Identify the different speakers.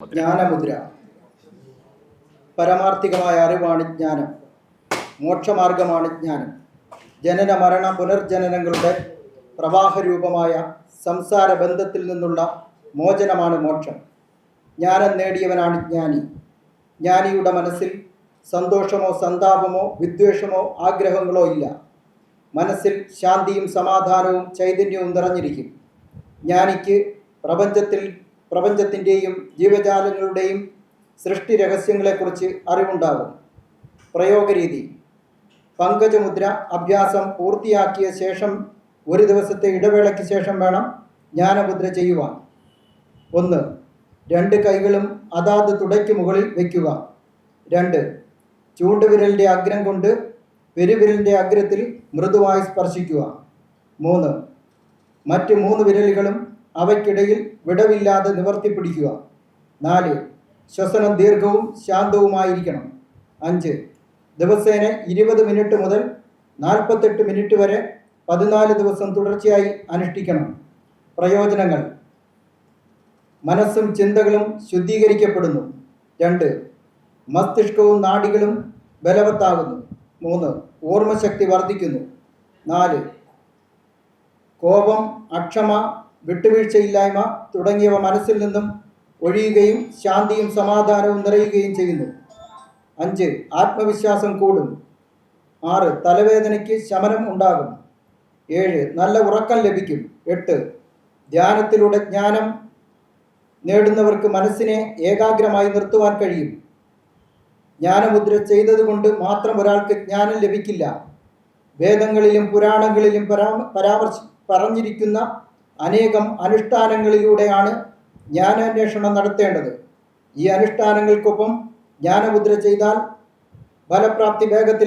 Speaker 1: ജ്ഞാനമുദ്ര. പരമാർത്ഥികമായ അറിവാണ് ജ്ഞാനം. മോക്ഷമാർഗമാണ് ജ്ഞാനം. ജനന മരണ പുനർജനനങ്ങളുടെ പ്രവാഹരൂപമായ സംസാര ബന്ധത്തിൽ നിന്നുള്ള മോചനമാണ് മോക്ഷം. ജ്ഞാനം നേടിയവനാണ് ജ്ഞാനി. ജ്ഞാനിയുടെ മനസ്സിൽ സന്തോഷമോ സന്താപമോ വിദ്വേഷമോ ആഗ്രഹങ്ങളോ ഇല്ല. മനസ്സിൽ ശാന്തിയും സമാധാനവും ചൈതന്യവും നിറഞ്ഞിരിക്കും. ജ്ഞാനിക്ക് പ്രപഞ്ചത്തിൽ പ്രപഞ്ചത്തിന്റെയും ജീവജാലങ്ങളുടെയും സൃഷ്ടി രഹസ്യങ്ങളെക്കുറിച്ച് അറിവുണ്ടാകും. പ്രയോഗരീതി. പങ്കജമുദ്ര അഭ്യാസം പൂർത്തിയാക്കിയ ശേഷം ഒരു ദിവസത്തെ ഇടവേളയ്ക്ക് ശേഷം വേണം ജ്ഞാനമുദ്ര ചെയ്യുവാൻ. ഒന്ന് രണ്ട് കൈകളും അതാത് തുടയ്ക്ക് മുകളിൽ വയ്ക്കുക. രണ്ട് ചൂണ്ടുവിരലിന്റെ അഗ്രം കൊണ്ട് പെരുവിരലിന്റെ അഗ്രത്തിൽ മൃദുവായി സ്പർശിക്കുക. മൂന്ന് മറ്റ് മൂന്ന് വിരലുകളും അവയ്ക്കിടയിൽ വിടവില്ലാതെ നിവർത്തി പിടിക്കുക. നാല് ശ്വസനം ദീർഘവും ശാന്തവുമായിരിക്കണം. അഞ്ച് ദിവസേന ഇരുപത് മിനിറ്റ് മുതൽ നാൽപ്പത്തെട്ട് മിനിറ്റ് വരെ പതിനാല് ദിവസം തുടർച്ചയായി അനുഷ്ഠിക്കണം. പ്രയോജനങ്ങൾ. മനസ്സും ചിന്തകളും ശുദ്ധീകരിക്കപ്പെടുന്നു. രണ്ട് മസ്തിഷ്കവും നാഡികളും ബലവത്താകുന്നു. മൂന്ന് ഓർമ്മശക്തി വർദ്ധിക്കുന്നു. നാല് കോപം അക്ഷമ വിട്ടുവീഴ്ചയില്ലായ്മ തുടങ്ങിയവ മനസ്സിൽ നിന്നും ഒഴിയുകയും ശാന്തിയും സമാധാനവും നിറയുകയും ചെയ്യുന്നു. അഞ്ച് ആത്മവിശ്വാസം കൂടും. ആറ് തലവേദനയ്ക്ക് ശമനം ഉണ്ടാകും. ഏഴ് നല്ല ഉറക്കം ലഭിക്കും. എട്ട് ധ്യാനത്തിലൂടെ ജ്ഞാനം നേടുന്നവർക്ക് മനസ്സിനെ ഏകാഗ്രമായി നിർത്തുവാൻ കഴിയും. ജ്ഞാനമുദ്ര ചെയ്തതുകൊണ്ട് മാത്രം ഒരാൾക്ക് ജ്ഞാനം ലഭിക്കില്ല. വേദങ്ങളിലും പുരാണങ്ങളിലും പരാ പരാമർശി പറഞ്ഞിരിക്കുന്ന അനേകം അനുഷ്ഠാനങ്ങളിലൂടെയാണ് ജ്ഞാനാന്വേഷണം നടത്തേണ്ടത്. ഈ അനുഷ്ഠാനങ്ങൾക്കൊപ്പം ജ്ഞാനമുദ്ര ചെയ്താൽ ഫലപ്രാപ്തി വേഗത്തിലാകും.